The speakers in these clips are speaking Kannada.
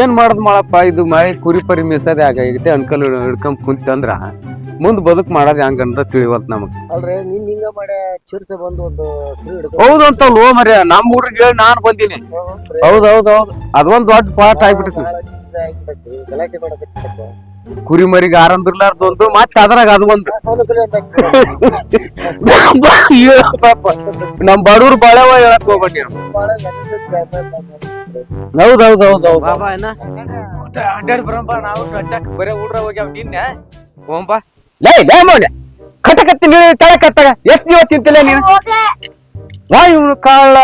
ಏನ್ ಮಾಡದ್ ಮಾಡಪ್ಪ? ಇದು ಮಳೆ ಕುರಿ ಪರಿ ಮಿಸದೆ ಆಗೈತೆ ಅನ್ಕಲ್ ಹಿಡ್ಕೊಂಡ್ ಕುಂತಂದ್ರ ಮುಂದ್ ಬದುಕ್ ಮಾಡೋದ್ ಹೆಂಗಂತ ತಿಳಿವಲ್ತ್ ನಮಗ್. ಅಲ್ರಿ ನಿನ್ ಹಿಂಗ ಮಾಡಿ ಚಿರ್ಚ ಬಂದು ಒಂದು ಕುರಿ ಹಿಡ್ಕೊಂಡು ಹೌದು ಅಂತ ಲೋ ಮರ್ಯ ನಮ್ ಹುಡ್ರಿಗೆ ಹೇಳಿ ನಾನ್ ಬಂದೀನಿ. ಹೌದ್ ಹೌದ್ ಹೌದ್. ಅದೊಂದ್ ದೊಡ್ಡ ಪಾಠ ಆಗ್ಬಿಟ್ಟೈತಿ ಕುರಿಮರಿಗೆ ಚಿಂತೆ ಆಗ್ಬಿಟ್ಟೈತಿ. ಗಲಾಟೆ. ಕುರಿ ಮರಿಗೆ ಆರಾಮ್ ಬಿರ್ಲಾರ್ದು ಒಂದು ಮತ್ತೆ ಅದ್ರಾಗ ಅದು ಒಂದು. ಅವನು ಕಲಿ ಅಂತ ಅಯ್ಯೋ ಪಾಪ. ನಮ್ ಬಡವ್ರು ಬಾಳವ ಹೇಳಕ್ ಹೋಗ್ಬೇಡಿ. ಹೌದ್ ಹೌದ್. ಹೌದ್ ಹೌದ್ ಬಾಬಾ ಏನ ಅಡ್ಡಾಡಿ ಬರಂಬ ನಾವು ಅಡ್ಡಾಕ್ ಬರೇ ಹುಡ್ರ ಹೋಗ್ಯಾವ ನಿನ್ನೆ. ಹೋಂಬಾ ಲೇ ಲೇ ಮೌಲ್ಯ ಕಟ್ಟಕತ್ತೀನಿ ತಳ ಕತ್ತಾಗ. ಎಷ್ಟ್ ಜೀವ ತಿಂತಿಲ್ಲ ನೀನು? ವಾ ಇವನು ಕಾಳ.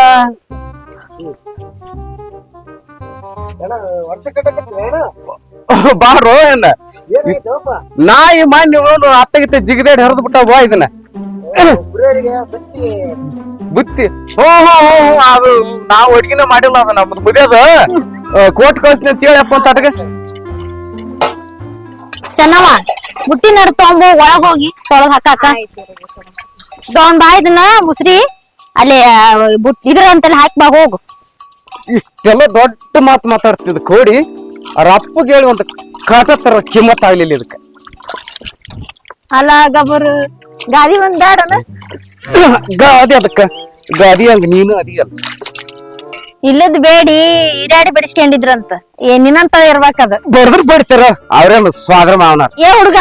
ಬಾರೋ ಏನ? ನಾಯಿ ಮಾನ್ಯ ಅತ್ತಗಿತ್ತ ಜಿಗದೇಡ್ ಹರಿದು ಬಿಟ್ಟ ಬಾ ಇದನ್ನ. ಬತ್ತಿ. ಹೋ ಹೋ ಹೋ ಹೋ, ಅದು ನಾವು ಅಡ್ಗಿನ ಮಾಡಿಲ್ಲ ಅದು ನಮ್ದು ಅದು. ಕೋಟ್ ಕಳಿಸ್ತೀನಿ ಅಂತ ಹೇಳಪ್ಪ ಅಂತ ಅಟ್ಗ ಚೆನ್ನವ ಬುಟ್ಟಿ ನಡ್ ತಗೊಂಬ ಒಳಗ್ ಹೋಗಿ ಒಳಗ್ ಹಾಕಾಕ ತಗೊಂಡ್ ಬಾ ಇದನ್ನ ಮುಸ್ರಿ. ಅಲ್ಲಿ ಆ, ಬುಟ್ ಇದ್ರ ಅಂತಲ್ಲಿ ಹಾಕಿ ಬಾ ಹೋಗು. ಇಷ್ಟೆಲ್ಲ ದೊಡ್ಡ ಮಾತು ಮಾತಾಡ್ತಿದ್ ಕೋಡಿ. ಅವ್ರ ಅಪ್ಪಗೆ ಹೇಳಿ ಒಂದು ಕಾಟ ತರ ಕಿಮ್ಮತ್ ಆಗ್ಲಿಲ್ಲ ಇದಕ್ಕೆ. ಅಲ್ಲ ಗಬರು ಗಾದಿ ಒಂದ್ ಬ್ಯಾಡನ ಗಾದಿ ಅದಕ್ಕ. ಗಾದಿ ಹಂಗ ನೀನು ಅದಿಯಲ್ಲ ಇಲ್ಲದ್ ಬೇಡಿ ಇರಾಡಿ ಬಡಿಸ್ಕೊಂಡಿದ್ರಂತ. ಏನಿನಂತ ನಿನ್ನಂತ ಇರ್ಬೇಕದ. ಬಡದ್ರ ಬಡ್ತಾರ ಅವ್ರೇನು ಸ್ವಾದ್ರ ಮಾವನ. ಏ ಹುಡುಗ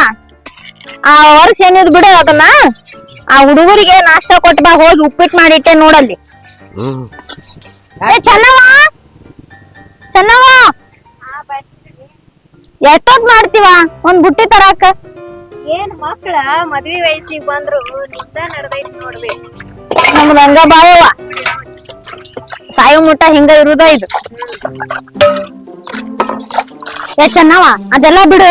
ಆ ವರ್ಷ ಏನಿದ್ ಬಿಡ ಅದನ್ನ. ಆ ಹುಡುಗರಿಗೆ ನಾಷ್ಟ ಕೊಟ್ಟ ಬಾ ಹೋಗಿ ಉಪ್ಪಿಟ್ಟು ಮಾಡಿಟ್ಟೆ ನೋಡಲ್ಲಿ. ಏ ಚೆನ್ನವ ಚೆನ್ನವ ಎಷ್ಟೊತ್ ಮಾಡ್ತೀವ? ಒಂದ್ ಬುಟ್ಟಿ ತರಾಕ. ಏನ್ ಮಕ್ಳ ಮದ್ವಿ ವಯಸ್ಸಿಗೆ ಬಂದ್ರು ನಿಂದ ನಡ್ದೈತಿ ನೋಡ್ಬೇಕು ನಮ್ದು ಹಂಗ ಬಾಳ ಸಾಯೋ ಮುಟ್ಟ ಹಿಂಗ ಇರುದ ಇದು. ಏ ಚೆನ್ನವ? ಅದೆಲ್ಲ ಬಿಡು.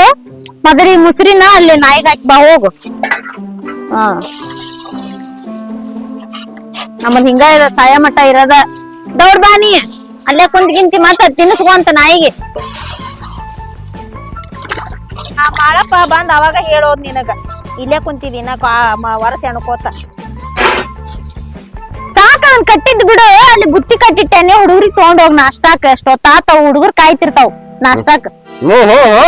ಮದರಿ ಮುಸ್ರಿನ ಅಲ್ಲಿ ನಾಯಿಗೆ ಹಾಕಿ ಬಾ ಹೋಗು. ಹಾ. ನಮ್ಮದ್ ಹಿಂಗ ಇದ ಸಾಯ ಮಟ್ಟ ಇರದ. ದೌಡ್ ಬಾ ನೀ. ಅಲ್ಲೇ ಕುಂತ್ ಗಿಂತಿ ಮತ್ತ ತಿನ್ನಿಸ್ಕೊಂತ ನಾಯಿಗೆ. ಆ ಬಾಳಪ್ಪ ಬಂದ್ ಅವಾಗ ಹೇಳೋದ್ ನಿನಗ. ಇಲ್ಲೇ ಕುಂತಿದ್ದೀನ ವರ್ಷ ಅನ್ಕೋತ ಸಾಕ ನಾನ್ ಕಟ್ಟಿದ್ ಬಿಡು ಅಲ್ಲಿ ಬುತ್ತಿ ಕಟ್ಟಿಟ್ಟೇನೆ ಹುಡುಗರಿಗೆ ತಗೊಂಡ್ ಹೋಗ್ ನಾಷ್ಟಾಕ. ತಾತ ಹುಡುಗರು ಕಾಯ್ತಿರ್ತಾವ್ ನಾಷ್ಟಾಕ. ಓ ಹೋ ಹೋ.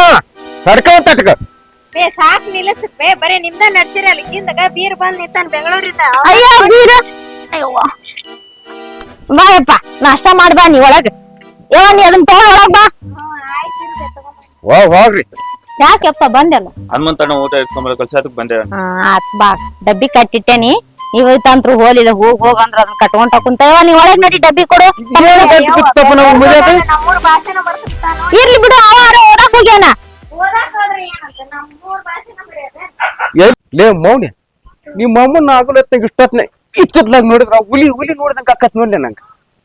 ತಡ್ಕ ತಟ್ಕ ಬೇ ಸಾಕ್ ನಿಲ್ಲಿಸ್. ಬೇ ಬರೇ ನಿಮ್ದ ನಡ್ಸಿರಿ ಅಲ್ಲಿ ಹಿಂದಗ ಬೀರ್ ಬಂದ್ ನಿಂತಾನ ಬೆಂಗಳೂರಿಂದ. ಅಯ್ಯೋ ಬೀರ. ಅಯ್ಯವ್ವ ಬಾಯಪ್ಪ ನಾಷ್ಟ ಮಾಡ್ ಬಾ ನೀ ಒಳಗ. ಯಾವ ನೀ ಅದನ್ನ ತಗೊಂಡ್ ಒಳಗ್ ಬಾ. ಹೋಗ್ ಹೋಗ್ರಿ. ಯಾಕೆಪ್ಪ ಬಂದೆಲ್ಲ? ಹನುಮಂತಣ್ಣ ಊಟ ಇಸ್ಕೊಂಬರ ಕಲ್ಸದಕ್ ಬಂದೆ ಹಾ ಆತ್ ಬಾ. ಡಬ್ಬಿ ಕಟ್ಟಿಟ್ಟೇನಿ. ಇವತ್ತಂತ್ರು ಹೋಲಿಲ್ಲ ಹೋಗ್ ಹೋಗಂದ್ರ ಅಂದ್ರ ಅದನ್ನ ಕಟ್ಕೊಂಡ್ ಕುಂತವ ನೀ ಒಳಗ್ ನಡಿ ಡಬ್ಬಿ ಕೊಡು. ಬಿತ್ತಪ್ಪ ನಾವು ಮುರಿಯೋದು ನಮ್ಮೂರ್ ಭಾಷೆನ ಬರ್ತಿರ್ತಾನೋ ಇರ್ಲಿ ಬಿಡು ಅವಾರ ಓದಕ್ ಹೋಗ್ಯಾನ. ಓದಾಕ್ ಹೋದ್ರೆ ಏನಂತ? ನಮ್ಮೂರ್ ಭಾಷೆನ ಬರೆಯೋದ ಎಲ್- ಲೇ ಮೌನಿ ನಿಮ್ಮ ಅಮ್ಮನ ಇಷ್ಟತ್ನ ಇಷ್ಟತ್ಲಾಗ ನೋಡಿದ್ರ ಹುಲಿ ಹುಲಿ ನೋಡಿದಂಗ ಅಕ್ಕತ್ ನೋಡ್ಲೆ ನಂಗ.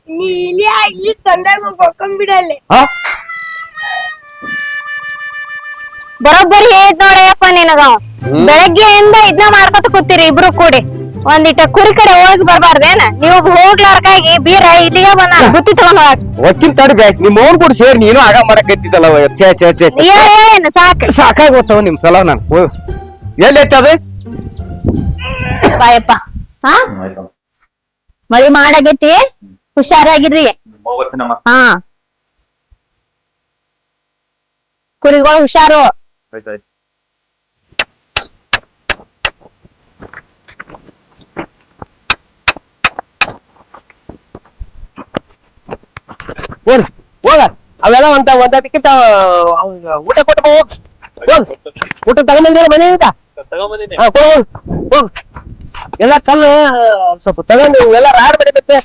ನೀ ಇಲ್ಲಿ ಇಲ್ಲಿ ತಂದಾಗ ಹೋಗ್ಕೊಂಡ್ಬಿಡಲ್ಲಿ ಹಾ? ಬರೋಬ್ಬರಿ ಹೇಳ್ ನೋಡಯ್ಯಪ್ಪ ನಿನಗ. ಬೆಳಗ್ಗೆಯಿಂದ ಇದನ್ನ ಮಾಡ್ಕೊತ ಕೂತೀರಿ ಇಬ್ರು ಕೂಡಿ. ಒಂದಿಟ ಕುರಿ ಕಡೆ ಹೋಗಿ ಬರ್ಬಾರ್ದೇನ? ನೀವು ಹೋಗ್ಲಾರ್ಕಾಗಿ ಬೀರ ಇಲ್ಲಿಗೆ ಬಂದ ಬುತ್ತಿ ತಗೊಂಡ್ ಹೋಗಾಕ ಒಕ್ಕಿನ ತಡ್ಬೇಕು ನಿಮ್ಮ ಅವ್ನ್ ಕೂಡ ಸೇರಿ ನೀನು ಆಗ ಮಾಡಕತ್ತಿದ್ದಲ್ಲ ಚೇ ಚೇ ಚೇ ಚೇ. ಹೇಳ ಸಾಕ ಸಾಕು. ಸಾಕಾಗಿ ಹೋಗ್ತಾವ ನಿಮ್ ಸಲ ನಾನು. ಎಲ್ಲಿ ಐತೆ ಅದು? ಬಾಯಪ್ಪ. ಹಾ? ಮಳಿ ಮಾಡಾಗೈತಿ? ಹುಷಾರಾಗಿರ್ರಿ ಹಾ. ಕುರಿಗಳು ಹುಷಾರು. ಆಯ್ತಾಯ್ತು ಹೋಗ್ ಹೋಗ ಅವೆಲ್ಲ ಒಂದ ಒಂದ ಟಿಕೆಟ್ ಊಟ ಕೊಟ್ಟು ಹೋಗ್. ಹೋಗ್. ಊಟ ತಗೊಂಡಿದ್ದೀರ ಮನೆಯಿಂದ ಹೋಗ್ ಹೋಗ್. ಎಲ್ಲ ಕಲ್ಲು ಸ್ವಲ್ಪ ತಗೊಂಡು ಎಲ್ಲ ರಾಡ್ ಬಡಿಬೇಕು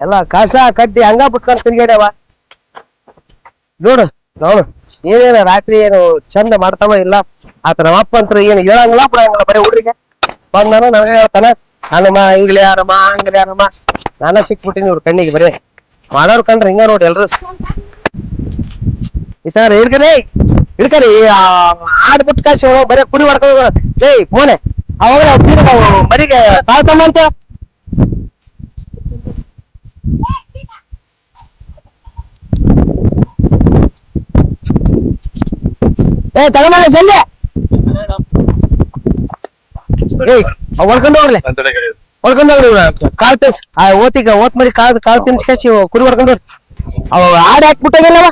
ಎಲ್ಲ ಕಸ ಕಟ್ಟಿ ಹಂಗ ಬಿಟ್ಕೊಂಡು ತಿರ್ಗಾಡ್ಯಾವ ನೋಡು ನೋಡು, ಏನೇನ ರಾತ್ರಿ ಏನು ಚಂದ ಮಾಡ್ತಾವ ಇಲ್ಲ ಆತ ನಮ್ಮ ಅಪ್ಪ ಅಂತ ಏನು ಹೇಳಂಗಿಲ್ಲ, ಬಿಡಂಗಿಲ್ಲ, ಬರೀ ಹುಡ್ರಿಗೆ. ಬಂದ್ ನಾನು ನನಗೆ ಹೇಳ್ತಾನ ನಾನಮ್ಮ ಹಿಂಗ್ಲಿ ಯಾರಮ್ಮ ಹಂಗ್ಲಿ ಯಾರಮ್ಮ ನಾನ ಸಿಕ್ಬಿಟ್ಟಿನಿ ಇವ್ರ ಕಣ್ಣಿಗೆ ಬರೀ. ಮಾಡೋರ್ ಕಂಡ್ರೆ ಹಿಂಗ ನೋಡಿ ಎಲ್ರು. ಈ ತರ ಹಿಡ್ಕರಿ ಹಿಡ್ಕರಿ ಆಡ್ ಬಿಟ್ಟು ಕಾಸಿ ಬರೀ ಕುರಿ ಮಾಡ್ಕೊಂಡು ಏಯ್, ಫೋನೆ. ಅವಾಗ ಮರಿಗೆ ತಾಳ್ತಮ್ಮ ಅಂತ ಏ ತಗೊಂಬಲ್ಲ ಜಲ್ದಿ. ಏಯ್ ಒಳ್ಕೊಂಡು ಹೋಗ್ಲಿ. ಹೊಡ್ಕೊಂಡ್ ಹೋಗ್ರಿ. ಕಾಲ್ ತಿನ್ಸ್ ಆ ಓತಿಗ ಓತ್ ಮರಿ ಕಾಲ್ ಕಾಲ್ ತಿನ್ಸ್ಕೇಸಿ ಕುರಿ ಹೊಡ್ಕೊಂಡ್ ಅವ ಆಡ್ ಹಾಕ್ಬಿಟ್ಟಾಗಿಲ್ಲವ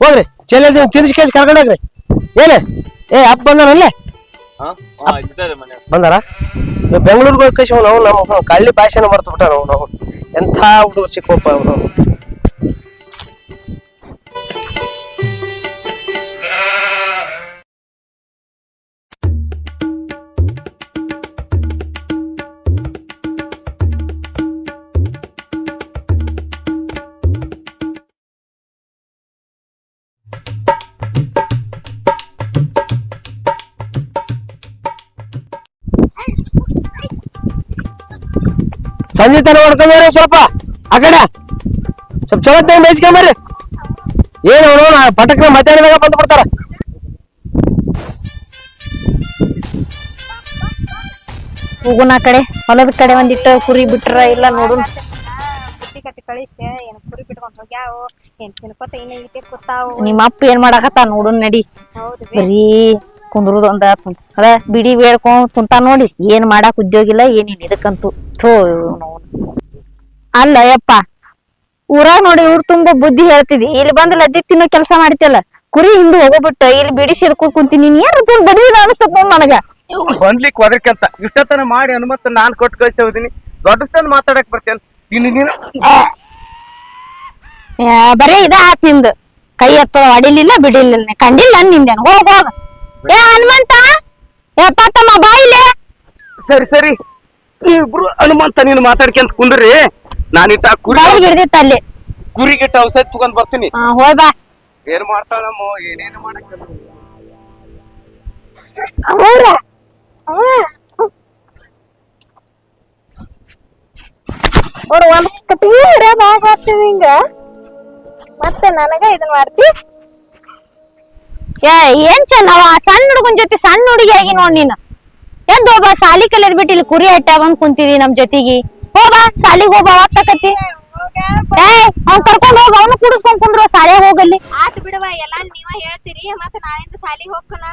ಹೋಗ್ರಿ ಚೆಲ್ಲ ತಿನ್ಸ್ಕೇಸಿ ಕರ್ಕೊಂಡೋಗ್ರಿ ಏನ? ಏ ಅಪ್ಪ ಮನೆ ಬಂದಾರ? ಬೆಂಗಳೂರಿಗೆ ಹೋಗಿ ಕಳ್ಸಿ ನಾವು ನಮ್ಮ ಕಳ್ಳಿ ಭಾಷೆನ ಮರ್ತು ಬಿಟ್ಟ ನಾವು. ನಾವು ಎಂಥ ಹುಡುಗರು ಚಿಕ್ಕಪ್ಪ ಅವ್ರು. ಸಂಜೆ ತನ ಹೊಡ್ಕೊಂಡ್ಬರ್ರಿ ಸ್ವಲ್ಪ ಆ ಕಡೆ. ಸ್ವಲ್ಪ ಚಲೋ ಟೈಮ್ ಬೇಯಿಸ್ಕೊಂಬರ್ರಿ ಏನು ಅವನು ಪಟಕ್ನ ಮಾತಾಡಿದಾಗ ಬಂದು ಬಿಡ್ತಾರ. ಹೋಗೋಣ ಆ ಕಡೆ ಹೊಲದ ಕಡೆ ಒಂದಿಟ್ಟು ಕುರಿ ಬಿಟ್ರ ಇಲ್ಲ ನೋಡು ನಿಮ್ಮ ಅಪ್ಪ ಏನ್ ಮಾಡಾಕತ್ತ ನೋಡು ನಡಿ. ಹೌದು ಬರೀ ಕುಂದ್ರುದು ಒಂದ ಅದ ಬಿಡಿ ಬೇಡ್ಕೊಂಡ್ ಕುಂತ ನೋಡಿ ಏನ್ ಮಾಡಾಕ ಉದ್ಯೋಗ ಇಲ್ಲ ಏನಿಲ್ಲ ಇದಕ್ಕಂತೂ. ಥೋ. ಅಲ್ಲ ಯಪ್ಪ. ಊರಾಗ ನೋಡಿ ಊರ್ ತುಂಬಾ ಬುದ್ಧಿ ಹೇಳ್ತಿದಿ. ಇಲ್ಲಿ ಬಂದ್ ಲದ್ದಿ ತಿನ್ನೋ ಕೆಲಸ ಮಾಡ್ತಿಯಲ್ಲ ಕುರಿ ಹಿಂದೂ ಹೋಗೋಬಿಟ್ಟು ಇಲ್ಲಿ ಬಿಡಿ ಸೇರ್ಕೊಂಡ್ ಕುಂತೀನಿ ನೀನ್ ಏನ್ ತುಂಬ ಬಡಿ ಅನಿಸ್ತದ ನೋಡ್ ನನಗ. ಬಂದ್ಲಿಕ್ ಒದರ್ಕಂತ. ಇಷ್ಟತನ ಮಾಡಿ ಅನುಮತ ನಾನ್ ಕೊಟ್ಟು ಕಳಿಸ್ತಾ ಹೋದಿನಿ. ದೊಡ್ಡಸ್ತಂದ್ ಮಾತಾಡಕ್ ಬರ್ತೇನೆ. ನೀನು ನೀನು? ಆ, ಬರೀ ಇದ ಆತ್ ನಿಂದು. ಕೈ ಎತ್ತದ ಹೊಡಿಲಿಲ್ಲ ಬಿಡಿಲಿಲ್ಲ. ಕಂಡಿಲ್ಲ ನಿಂದೇನು? ಹೋಗ್ ಹೋಗ್. ಏ ಹನುಮಂತ! ಯಪ್ಪ ತಮ್ಮ ಬಾಯಿಲೆ ಸರಿ ಸರಿ. ಇಬ್ರು ಹನುಮಂತ ನೀನು ಮಾತಾಡ್ಕೊಂತ ಕುಂದ್ರಿ. ನಾನಿಟ್ಟ ಕುರಿ ಬಾಯಿಗೆ ಹಿಡ್ದಿತ್ತ ಅಲ್ಲಿ. ಕುರಿಗಿಟ್ಟ ಔಷಧಿ ತಗೊಂಡ್ ಬರ್ತೀನಿ. ಹಾ ಹೋಯ್ ಬಾ. ಏನ್ ಮಾಡ್ತಾಳಮ್ಮ ಏನೇನು ಮಾಡಕ್ ಅವ್ರ ಒಂದ್ ಕಟ್ಟಿ ಬಾಗ ಹಾಕ್ತೀವಿ ಹಿಂಗ. ಮತ್ತೆ ನನಗ ಇದನ್ ಮಾಡ್ತಿ? ಏ ಏನ್ ಚೆನ್ನವ ಸಣ್ಣ ಹುಡುಗನ್ ಜೊತೆ ಸಣ್ಣ ಹುಡುಗಿ ಆಗಿ ನೋಡ್ ನೀನು. ಎದ್ದು ಹೋಗ ಸಾಲಿ ಕಲಿಯದ್ ಬಿಟ್ಟು ಇಲ್ಲಿ ಕುರಿ ಅಟ್ಟ ಬಂದ್ ಕುಂತಿದಿ ನಮ್ ಜೊತೆಗಿ. ಹೋಗ ಸಾಲಿಗ್ ಹೋಗ ಒತ್ತಕತಿ ಏ ಅವ್ನ್ ಕರ್ಕೊಂಡ್ ಹೋಗ, ಅವ್ನು ಕುಡಿಸ್ಕೊಂಡ್ ಕುಂದ್ರು ಸಾಲೆ ಹೋಗಲ್ಲಿ. ಆತ್ ಬಿಡವ ಎಲ್ಲಾ ನೀವ ಹೇಳ್ತೀರಿ, ಮತ್ತೆ ನಾಳಿಂದ ಸಾಲಿಗ್ ಹೋಗ್ಕನ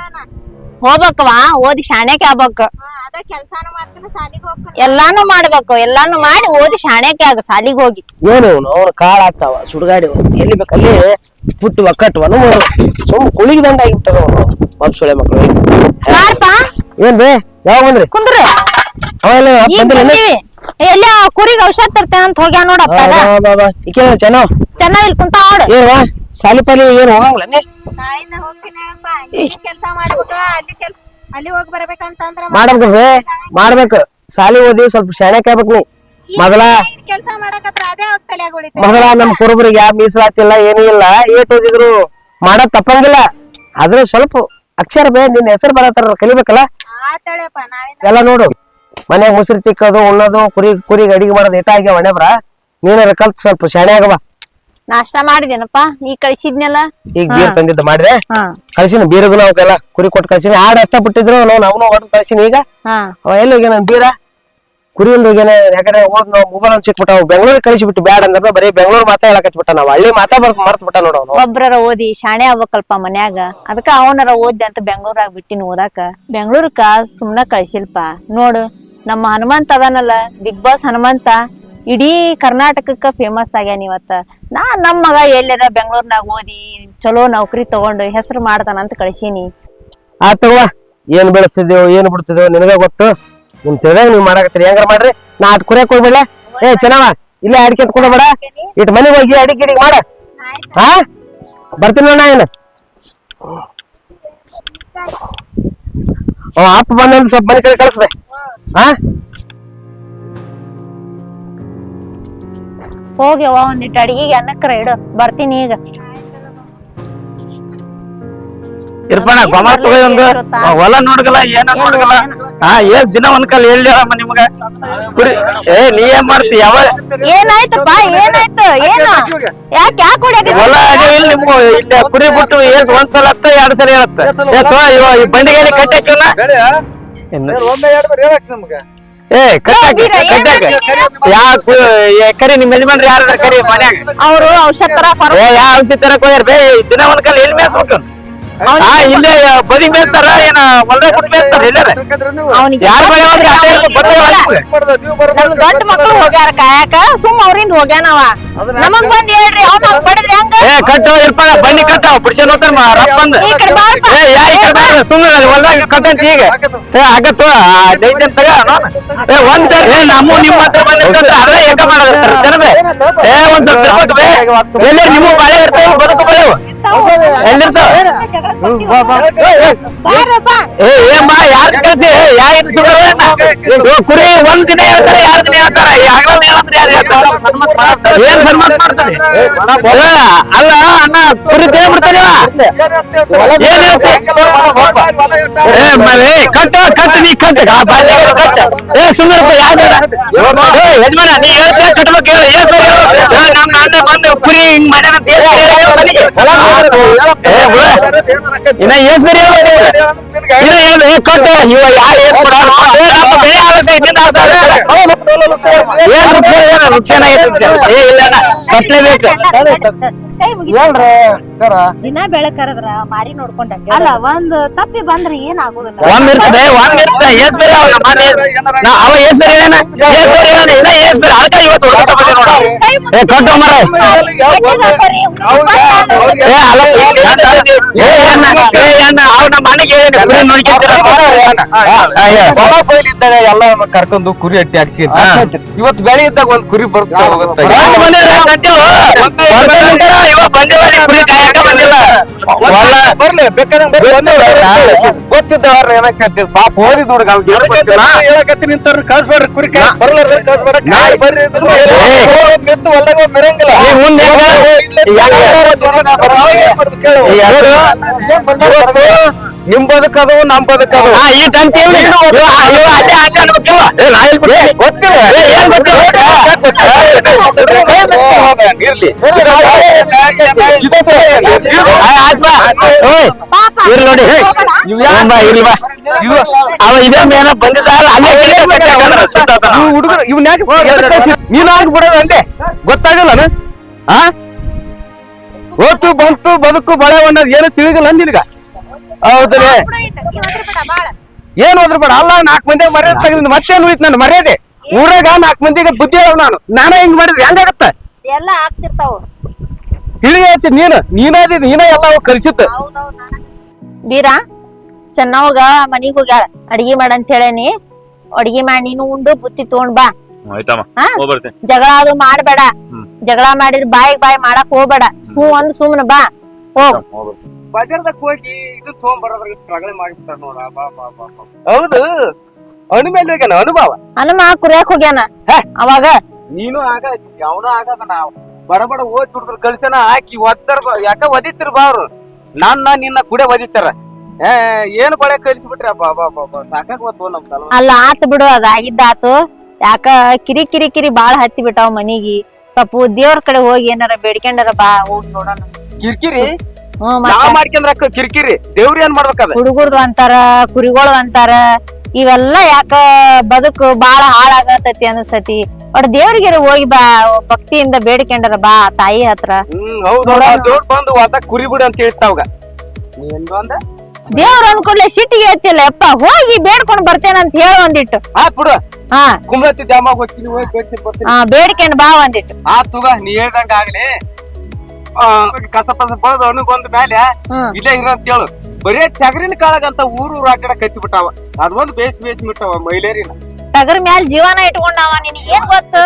ಹೋಗ್ಬೇಕವಾ ಓದಿ ಶಾಣೆಕ್ ಆಗ್ಬೇಕು. ಅದ ಕೆಲ್ಸಾನು ಮಾಡ್ತಾನ ಸಾಲಿಗೆ ಹೋಗ್ಕನ ಎಲ್ಲಾನು ಮಾಡ್ಬೇಕು ಎಲ್ಲಾನು ಮಾಡಿ ಓದಿ ಶಾಣೆಕ್ ಆಗ ಸಾಲಿಗೆ ಹೋಗಿ. ಏನು ಅವ್ರ ಕಾಳ ಆಗ್ತಾವ ಸುಡುಗಾಡಿ ಎಲ್ಲಿ ಬೇಕಲ್ಲಿ ಪುಟ್ಟು ಒಕ್ಕಟ್ಟವನು ಸುಮ್ ಕುಳಿಗೆ ದಂಡ ಆಗಿಬಿಟ್ಟದ ಅವನು ಒಂದ್ ಮಕ್ಕಳು ಬಾರಪ್ಪ ಏನ್ ಬೇ ಯಾವ ಬಂದ್ರಿ? ಕುಂದ್ರಿ. ಅವೆಲ್ಲ ಈಗ ಬಂದಿಲ್ಲ ಬಂದೀವಿ ಎಲ್ಲಿ ಕುರಿಗ್ ಔಷಧ ತರ್ತೇನೆ ಅಂತ ಹೋಗ್ಯಾ ನೋಡಪ್ಪ ಈಕೆ ಚೆನ್ನಾವ್ ಚೆನ್ನಾಗಿ ಇಲ್ಲಿ ಕುಂತ ನೋಡು. ಏನ್ ವಾ ಸಾಲಿ ಪಾಲಿ ಏನ್ ಹೋಗಂಗಿಲ್ಲ ನೀ ನಾಳಿಂದ ಹೋಗ್ತೀನಪ್ಪ ಇಲ್ಲಿ ಕೆಲ್ಸ ಮಾಡ್ಬೇಕು ಅಲ್ಲಿ ಕೆಲ್ಸ ಅಲ್ಲಿ ಹೋಗಿ ಬರ್ಬೇಕಂತಂದ್ರ ಮಾಡ್ಬೇಕು ಬೇ ಮಾಡ್ಬೇಕು. ಸಾಲಿ ಓದಿ ಸ್ವಲ್ಪ ಶಾಣೆ ಕಾಯ್ಬೇಕು ನೀ. ಮೊದಲ ಕೆಲಸ ಮಾಡಕತ್ರ ಅದೇ ಮೊದಲ ನಮ್ ಕುರುಬರಿಗೆ ಯಾವ ಮೀಸಲಾತಿಲ್ಲ ಏನೂ ಇಲ್ಲ. ಏಟ್ ಓದಿದ್ರು ಮಾಡೋದ್ ತಪ್ಪಂಗಿಲ್ಲ. ಆದ್ರೆ ಸ್ವಲ್ಪ ಅಕ್ಷರ ಬೇ ನಿನ್ನ ಹೆಸರು ಬರತ್ತಾರ ಕಲಿಬೇಕಲ್ಲ? ಆತಳೆಪ್ಪ ನಾಳಿಂದ ಎಲ್ಲ ನೋಡು. ಮನ್ಯಾಗ ಮುಸ್ರಿ ತಿಕ್ಕೋದು ಉಣ್ಣೋದು ಕುರಿ ಕುರಿಗೆ ಅಡಿಗೆ ಮಾಡೋದು ಏಟ ಆಗ್ಯಾವ ಹಣೆಬ್ರ. ನೀನಾರ ಕಲ್ತ್ ಸ್ವಲ್ಪ ಶಾಣೆ ಆಗವ ನಾಷ್ಟಾ ಮಾಡಿದೇನಪ್ಪ? ನೀ ಕಳಿಸಿದ್ನಲ್ಲ? ಈಗ ಬೀರ್ ತಂದಿದ್ದ ಮಾಡಿದ್ರೆ ಕಳ್ಸಿನ ಬೀರದು ಅವಕ್ಕೆಲ್ಲ ಕುರಿ ಕೊಟ್ಟು ಕಳ್ಸಿನಿ. ಆಡ ಅಷ್ಟ ಬಿಟ್ಟಿದ್ರು ನಾವು ನಾವು ಹೊಡೆದು ಕಳ್ಸಿನಿ ಈಗ. ಅವ ಎಲ್ಲಿ ಹೋಗ್ಯಾನ ಬೀರ ಕುರಿ ಒಂದು ಹೋಗ್ಯಾನ ಯಾಕಂದ್ರೆ ಹೋದ್ ನಾವು ಮೊಬೈಲ್ ಒಂದು ಸಿಕ್ಬಿಟ್ಟ ಅವ್ ಬೆಂಗಳೂರಿಗೆ ಕಳಿಸಿಬಿಟ್ಟು ಬ್ಯಾಡ ಅಂದ್ರೆ ಬರೀ ಬೆಂಗಳೂರು ಮಾತಾ ಹೇಳಕತ್ಬಿಟ್ಟ ನಾವು. ಹಳ್ಳಿ ಮಾತಾ ಬರ್ತ ಮರ್ತ್ ಬಿಟ್ಟ ನೋಡು ಒಬ್ಬರ ಒಬ್ರರ ಓದಿ ಶಾಣೆ ಆಗ್ಬೇಕಲ್ಪ ಮನ್ಯಾಗ. ಅದಕ್ಕ ಅವನರ ಓದಿ ಅಂತ ಬೆಂಗಳೂರಾಗ ಬಿಟ್ಟಿನ ಓದಾಕ. ಬೆಂಗಳೂರಕ್ಕ ಸುಮ್ನ ಕಳ್ಸಿಲ್ಪ. ನೋಡು ನಮ್ಮ ಹನುಮಂತ ಅದಾನಲ್ಲ ಬಿಗ್ ಬಾಸ್ ಹನುಮಂತ. ಇಡೀ ಕರ್ನಾಟಕಕ್ಕ ಫೇಮಸ್ ಆಗ್ಯಾನ ಇವತ್ತ. ನಾ ನಮ್ ಮಗ ಎಲ್ಲಾರ ಬೆಂಗಳೂರ್ನಾಗ ಓದಿ ಚಲೋ ನೌಕರಿ ತಗೊಂಡು ಹೆಸರು ಮಾಡ್ತಾನ ಅಂತ ಕಳ್ಸೀನಿ. ಆ, ತಗೋ, ಏನ್ ಬೆಳೆಸ್ತಿದ್ದೇವು ಏನ್ ಬಿಡ್ತಿದ್ದೇವು ನಿನಗ ಗೊತ್ತು. ನಿಮ್ ತಿಳಿದಾಗ ನೀವ್ ಮಾಡಾಕತ್ತೀರಿ. ಹೆಂಗಾರ ಮಾಡ್ರಿ? ನಾ ಅಟ್ ಕುರಿಯಕ್ ಹೋಗ್ಬೇಡ ಏ ಚೆನ್ನವ ಇಲ್ಲೇ ಅಡಿಕೆ ಕೊಡಬೇಡ ಇಟ್ ಮನೆಗೆ ಹೋಗಿ ಅಡಿಕೆ ಗಿಡಿಗೆ ಮಾಡ. ಹಾ ಬರ್ತೀನಿ ಅಣ್ಣ ಏನು ಓ, ಅಪ್ಪ ಬಂದಂತ ಸ್ವಲ್ಪ ಮನೆ ಕಡೆ ಕಳಿಸ್ಬೇ. ಹಾ ಹೋಗ್ಯವ ಒಂದಿಟ್ಟು ಅಡಿಗೆಗೆ ಅನ್ನಕ್ಕರ ಇಡು ಬರ್ತೀನಿ ಈಗ. ಇರ್ಪಣ ಗೊಮ ತಗೋ ಒಂದು ಹೊಲ ನೋಡ್ಗಲ್ಲ ಏನ ನೋಡ್ಗಲ್ಲ? ಹಾ ಎಷ್ಟ್ ದಿನ ಒಂದ್ ಕಾಲ ಹೇಳ್ಯಾರಮ್ಮ ನಿಮ್ಗ? ಕುರಿ ಏ ನೀ ಏನ್ ಮಾಡ್ತಿ? ಯಾವ ಏನಾಯ್ತಪ್ಪ? ಏನಾಯ್ತು? ಏನು? ಯಾಕೆ ಯಾಕೆ ಹೊಡ್ಯಾಕ ಹೊಲ ಆಗ್ಯಾವ ಇಲ್ಲ ನಿಮ್ಗು? ಇಲ್ಲಿ ಕುರಿ ಬಿಟ್ಟು ಏಸ್ ಒಂದ್ ಸಲ ಹತ್ತ ಎರಡ್ ಸಲ ಹೇಳತ್ತ? ಏ ತೋ ಇವ ಈ ಬಂಡಿಗೆ ಕಟ್ಟಾಕಿಲ್ಲ ಒಮ್ಮೆ ಎರಡು ಬಾರಿ ಹೇಳಕ್ ನಮ್ಗ? ಏ ಕಟ್ಟಾಕ ಕಟ್ಟಾಕ ಯಾ ಕು- ಏ, ಕರಿ ನಿಮ್ ಯಜಮಾನ್ರಿ ಯಾರ ಕರಿ ಮನ್ಯಾಗ? ಅವರು ಔಷಧ ತರ ಔಷಧಿ ತರಕ್ ಹೋಗ್ಯಾರ? ಬೇ ದಿನ ಒಂದ್ ಕಲ್ ಎಲ್ಲಿ ಮೇಸ್ಬೇಕು ಹಾ ಇಲ್ಲೇ ಬದಿ ಮೇಸ್ತಾರ ಏನ ಹೊಲ್ದಾಗ ಬಿಟ್ಟು ಮೇಸ್ತಾರ ಎಲ್ಲಾರ ಅವ್ನಿಗೆ ಯಾರ ಮನೆ ಹೋದ್ರೆ ಅದೇ ಗೊತ್ತಾಗಲ್ಲ ನಮ್ ದೊಡ್ಡ ಮಕ್ಳು ಹೋಗ್ಯಾರ ಕಾಯಕ ಸುಮ್ ಅವ್ರಿಂದ ಹೋಗ್ಯಾನವ. ನಮಗ್ ಬಂದ್ ಹೇಳ್ರಿ ಅವ್ನ ಪಡೆದ್ರಿ ಹಂಗ? ಏ ಕಟ್ಟೋ ಬನ್ನಿ ಕಟ್ಟ ಬಿಡ್ಸನ್ ಹೋಗ್ತಾರ ರಪ್ಪ ಅಂದ್ ಸುಮ್ಮನೆ ಹೊಲ್ದಾಗ ಕಟ್ಟಂತ ಈಗ ಏ ಆಗತ್ತೋ ದೈತ್ಯ ತಗ ಏ ಒಂದ್ ಏ ನಮ್ಮ ನಿಮ್ಮ ಹತ್ರ ಬಂದಿರ್ತಾರ ಅದ್ರ ಏಕ ಮಾಡದಿರ್ತಾರ ಜನಬೇ ಏ ಒಂದ್ ಸ್ವಲ್ಪ ಇರ್ಬೇಕು ಬೇ. ಎಲ್ಲೇ ಬಾಳೆ ಇರ್ತಾವ ಬದುಕು ಯಾರ ಕುರಿ ಒಂದ್ ದಿನ ಹೇಳ್ತಾರೆ ಎರಡ್ ದಿನ ಹೇಳ್ತಾರೆ? ಏನ್ ಸನ್ಮಾನ ಮಾಡ್ತಾರೆ ಏ, ಅಲ್ಲ ಅಣ್ಣ ಕುರಿ ತೇಬಿಡ್ತಾನೆ ಏನ್ ಹೇಳ್ತಿ ಏ ಮನೆ ಕಟ್ಟ ಕಟ್ಟ ನೀ ಕಟ್ಟ ಆ ಬಾಲ್ಯಗಳ ಕಟ್ಟ ಏ ಸುಮ್ಮನೆ ಯಾವ್ದು ಏ ಯಜಮಾನ ನೀ ಹೇಳ್ತಾ ಕಟ್ಬೇಕು ಹೇಳು ಏನ್ ಸರಿ ಹೇಳು ಏ, ನಮ್ಮ ಅಣ್ಣ ಬಂದು ಕುರಿ ಹಿಂಗ್ ಮಾಡ್ಯಾನ ಅಂತ ಹೇಳಿ ಹೇಳು ಮನೆಗೆ. ಏ ಬಿಡ ಇನ್ನ ಏಸ್ ಬೇರೆ ಹೇಳು ಇನ್ನ ಏನು ಏ ಕಟ್ಟ ಇವ ಯಾ ಏನ್ ಕೊಡ ಏ ನಮ್ಮ ಬೆಳೆ ಆಲಸಿ ಇದ್ದಿದ್ದ ಆಸರೆ. ಏನ್ ನುಕ್ಸಾನ ಏನು ನುಕ್ಸಾನ ಆಗೈತೆ ನುಕ್ಸಾನ ಏ ಇಲ್ಲ ಅಣ್ಣ, ಕಟ್ಲೇಬೇಕು ಕೈ ಮುಗಿತು. ಹೇಳ್ರಿ ಕರ ದಿನ ಬೆಳಕರದ್ರ ಮಾರಿ ನೋಡ್ಕೊಂಡ ಅಲ್ಲ ಒಂದ್ ತಪ್ಪಿ ಬಂದ್ರೆ ಏನ್ ಆಗೋದಿಲ್ಲ ಒಂದ್ ಇರ್ತದೆ ಒಂದ್ ಇರ್ತದೆ ಏಸ್ ಬೇರೆ ಅವ ನಮ್ಮ ಅಣ್ಣ ಏಸ್- ನಾ- ಅವ ಏಸ್ ಬೇರೆ ಏನ ಏಸ್ ಬೇರೆ ಏನ ಇನ್ನ ಏಸ್ ಬೇರೆ ಅದಕ್ಕೆ ಇವತ್ತು ಹುಡುಕ ಬಂದೆ ನೋಡ ಏ ಕಟ್ಟ ಮರ ಏ ಅಲ್ಲ ಏ ಅಣ್ಣ ಏ ಅಣ್ಣ ಅವ್ ನಮ್ಮ ಅಣ್ಣಗೆ ಹೇಳಿ ಕುರಿ ನೋಡ್ಕೊಂತೀರ ಇದ್ದಾಗ ಎಲ್ಲ ಕರ್ಕೊಂಡು ಕುರಿ ಅಟ್ಟಿ ಹಾಕ್ಸಿ ಇವತ್ತು ಬೆಳೆ ಇದ್ದಾಗ ಒಂದ್ ಕುರಿ ಬರ್ತಾ ಹೋಗುತ್ತೆ. ಬರ್ಲಿ ಪಾಪ ಹುಡುಗ ಹೇಳಕತ್ತಿ ನಿಂತಾರ ಕಳ್ಸ್ಬೇಡ್ರಿ ಕುರಿ ಬರ್ರಿ. ಮೆತ್ತು ಮೆರಂಗಿಲ್ಲ. ಮುಂದೆ ನಿಮ್ ಬದುಕದು ನಮ್ ಬದುಕದು ಇರ್ಲಿ ನೋಡಿ ಇರ್ಲಿ ಇವ ಅವ ಇದೇ ಮೇನ ಅಲ್ಲೇ ಹುಡುಗರು ಇವ್ನ ಯಾಕೆ? ನೀನ್ ಅಲ್ಲೇ ಗೊತ್ತಾಗಲ್ಲ ಆ ಹೋತು ಬಂತು ಬದುಕು ಬಳೆ ಅನ್ನೋದು ಏನು ತಿಳಿದಿಲ್ಲ ನಿನಗ ಹೌದಲೇ ಏನ್ ಹೋದ್ರು ಬೇಡ. ಅಲ್ಲ ನಾಲ್ಕು ಮಂದಿ ಮರ್ಯಾದೆ ತೆಗೆದ್ ಮತ್ತೇನ್ ಉಳಿತ್ ನಾನು ಮರ್ಯಾದೆ? ಊರಾಗ ನಾಲ್ಕು ಮಂದಿಗೆ ಬುದ್ಧಿ ಹೇಳ ನಾನು. ನಾನೇ ಹಿಂಗ್ ಮಾಡಿದ್ರೆ ಹೆಂಗಾಗತ್ತ ಎಲ್ಲ ಆಗ್ತಿರ್ತಾವ. ತಿಳಿಯೈತಿ ನೀನು. ನೀನಾದಿ ನೀನೇ ಎಲ್ಲ ಕಲಿಸಿತ್ತು ಬೀರಾ ಚೆನ್ನವಾಗ ಮನಿಗ್ ಹೋಗ್ಯಾಳ ಅಡಿಗೆ ಮಾಡಂತ ಹೇಳೇನಿ ಅಡಿಗೆ ಮಾಡಿ ನೀನು ಉಂಡು ಬುತ್ತಿ ತಗೊಂಡ್ ಬಾ. ಆಯ್ತಮ್ಮ. ಹಾ? ಜಗಳ ಅದು ಮಾಡ್ಬೇಡ. ಜಗಳ ಮಾಡಿದ್ರೆ ಬಾಯಿಗೆ ಬಾಯಿ ಮಾಡಕ್ ಹೋಗ್ಬೇಡ. ಸುಮ್ ಅಂದ್ ಸುಮ್ನ ಬಾ. ಹೋಗ್. ಬಜಾರ್ದಾಗ ಹೋಗಿ ಇದು ತಗೊಂಡ್ಬರೋದ್ರಾಗ ಸ್ಟ್ರಗಲ್ ಮಾಡಿಬಿಡ್ತಾರ ನೋಡ. ಬಾ ಬಾ ಬಾ ಬಾ. ಹೌದು. ಮೇಲೆ ಹೋಗ್ಯಾನ ಅನುಭವ ಹನುಮ ಕುರಿಯಾಕ್ ಹೋಗ್ಯಾನ. ಹೇ. ಅವಾಗ? ನೀನು ಆಗ ಅವನು ಆಗದ ನಾವು ಬಡ ಬಡ ಓದ್ ದುಡ್ದ್ರ ಕಲ್ಸನ ಹಾಕಿ ಒದ್ದರ್ ಬಾ- ಯಾಕ ಒದಿತಿರ್ ಬಾ ಅವ್ರು? ನನ್ನ ನಿನ್ನ ಕುಡೆ ಒದಿತಾರ ಏ ಏನ್ ಬಳೆ ಕಲಿಸ್ಬಿಟ್ರಿ? ಬಾ ಬಾ ಬಾ ಬಾ. ಸಾಕಾಗ ಹೋತು ನಮ್ ತಲೆ ಅಲ್ಲ ಆತ್ ಬಿಡು ಅದ ಆಗಿದ್ದಾತು. ಯಾಕ ಕಿರಿ ಕಿರಿ ಕಿರಿ ಬಾಳ ಹತ್ತಿ ಬಿಟ್ಟಾವ ಮನಿಗಿ. ಸ್ವಲ್ಪ ದೇವ್ರ ಕಡೆ ಹೋಗಿ ಏನಾರ ಬೇಡ್ಕೊಂಡಾರ ಬಾ ಹೋಗಿ ನೋಡೋಣ. ಕಿರಿಕಿರಿ? ನಾವ್ ಕಿರ್ಕಿರಿ ಕಿರಿಕಿರಿ. ದೇವ್ರ ಏನ್ ಮಾಡ್ಬೇಕದ? ಹುಡುಗರ್ದು ಅಂತಾರ ಕುರಿಗಳು ಅಂತಾರ ಇವೆಲ್ಲ ಯಾಕ ಬದುಕು ಬಾಳ ಹಾಳಾಗತೈತಿ ಅನ್ಸತಿ. ಒಟ್ ದೇವ್ರಿಗೆ ಹೋಗಿ ಬಾ ಭಕ್ತಿಯಿಂದ ಬೇಡ್ಕೊಂಡಾರ ಬಾ ತಾಯಿ ಹತ್ರ. ಹ್ಮ್ ಹೌದು ದೇವ್ರ ಬಂದು ಕುರಿ ಬಿಡು ಅಂತ ಹೇಳ್ತಾವಾಗ ದೇವ್ರ ಅಂದ್ಕೊಡ್ಲೆ ಸಿಟ್ಟಿಗೆ ಹೇಳ್ತಿಲ್ಲ ಅಪ್ಪ ಹೋಗಿ ಬೇಡ್ಕೊಂಡ್ ಬರ್ತೇನೆ ಅಂತ ಹೇಳ ಒಂದಿಟ್ಟು. ಆತ್ ಬಿಡು. ಹಾ. ಕುಂಬ್ಳತಿ ದ್ಯಾಮಾಗ ಹೋಗ್ತೀನಿ ಹೋಗಿ ಬೇಡ್ತೀನಿ ಬರ್ತೀನಿ. ಹಾ ಬೇಡ್ಕೊಂಡ್ ಬಾ ಒಂದಿಟ್ಟು. ತುಗ ನೀ ಹೇಳ್ದಂಗ ಆಗ್ಲಿ. ಕಸ ಪಸ ಬಳ್ದು ಅನುಗೊಂದ್ ಮೇಲೆ ಇಲ್ಲೇ ಇರೋ ಅಂತ ಹೇಳು. ಬರೇ ಟಗರಿನ ಕಾಳಗಂತ ಊರು ಊರ ಆಕಡೆ ಕಡೆ ಕತ್ತಿ ಬಿಟ್ಟಾವ ಅದೊಂದು ಬೇಸ್ ಬೇಸ್ ಬಿಟ್ಟಾವ ಮೈಲೇರಿನ ಟಗರ್ ಮ್ಯಾಲ್ ಜೀವನ ಇಟ್ಕೊಂಡವ ನಿನಗೆ ಏನ್ ಗೊತ್ತು.